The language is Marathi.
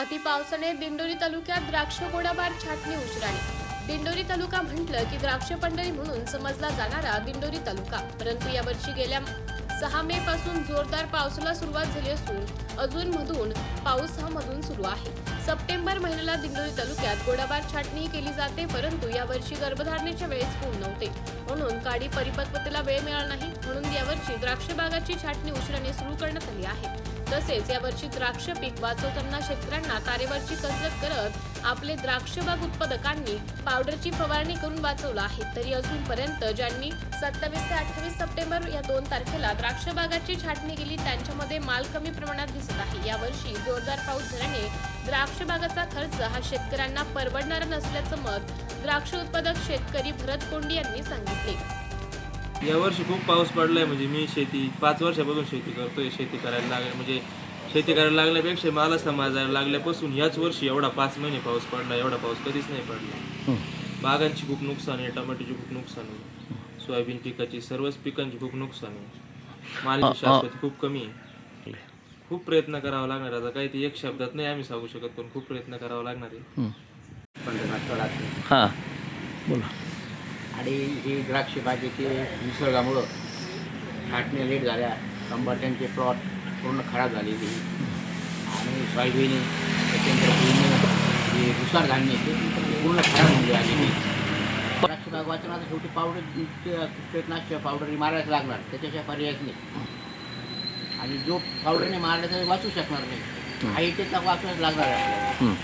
अति पावसाने दिंडोरी तालुक्यात द्राक्ष गोडाबार छाटणी उशिराने दिंडोरी तालुका म्हटलं की द्राक्ष पंढरी म्हणून समजला जाणारा दिंडोरी तालुका. परंतु यावर्षी गेल्या सहा मे पासून जोरदार पावसाला सुरुवात झाली असून अजून मधून पाऊस हा मधून सुरू आहे. सप्टेंबर महिन्याला दिंडोरी तालुक्यात गोडाबार छाटणी केली जाते परंतु यावर्षी गर्भधारणेच्या वेळेस पूर्ण नव्हते. म्हणून काडी परिपक्वतेला वेळ मिळाला नाही. म्हणून यावर्षी द्राक्ष बागाची छाटणी उशिराने सुरू करण्यात झाली आहे. तसेच यावर्षी द्राक्ष पीक वाचवताना शेतकऱ्यांना तारेवरची कसरत करत आपले द्राक्ष बाग उत्पादकांनी पावडरची फवारणी करून वाचवलं आहे. तरी अजूनपर्यंत ज्यांनी सत्तावीस ते अठ्ठावीस सप्टेंबर या दोन तारखेला द्राक्ष बागाची छाटणी केली त्यांच्यामध्ये माल कमी प्रमाणात दिसत आहे. यावर्षी जोरदार पाऊस झाल्याने द्राक्ष बागाचा खर्च हा शेतकऱ्यांना परवडणारा नसल्याचं मत द्राक्ष उत्पादक शेतकरी भरत कोंडी यांनी सांगितले. यावर्षी खूप पाऊस पडलाय म्हणजे मी शेती पाच वर्षापासून शेती करतोय शेती करायला लागले म्हणजे शेती करायला लागल्यापेक्षा मला समाजायला लागल्यापासून याच वर्षी एवढा पाच महिने पाऊस पडला एवढा पाऊस कधीच नाही पडला. बागांची खूप नुकसान आहे टमाट्याची खूप नुकसान आहे सोयाबीन पिकाची सर्वच पिकांची खूप नुकसान आहे. मालाची शाश्वती खूप कमी आहे. खूप प्रयत्न करावा लागणार आता काही ते एक शब्दात नाही आम्ही सांगू शकत पण खूप प्रयत्न करावा लागणार आहे. हां. बोला. आणि ही द्राक्ष बागेची निसर्गामुळं छाटण्या लेट झाल्या. टमाट्यांचे प्लॉट पूर्ण खराब झालेली. आणि सोयाबीन त्याच्यानंतर भुसार धान्य पूर्ण खराब होऊन आलेली द्राक्ष बाग वाचून आता शेवटी पावडर कीटकनाशक पावडर मारायच लागणार. त्याच्याशिवाय पर्यायच नाही. आणि जो पावडरने मारला तर वाचू शकणार नाही. आई त्याचा वाचूनच लागणार आहे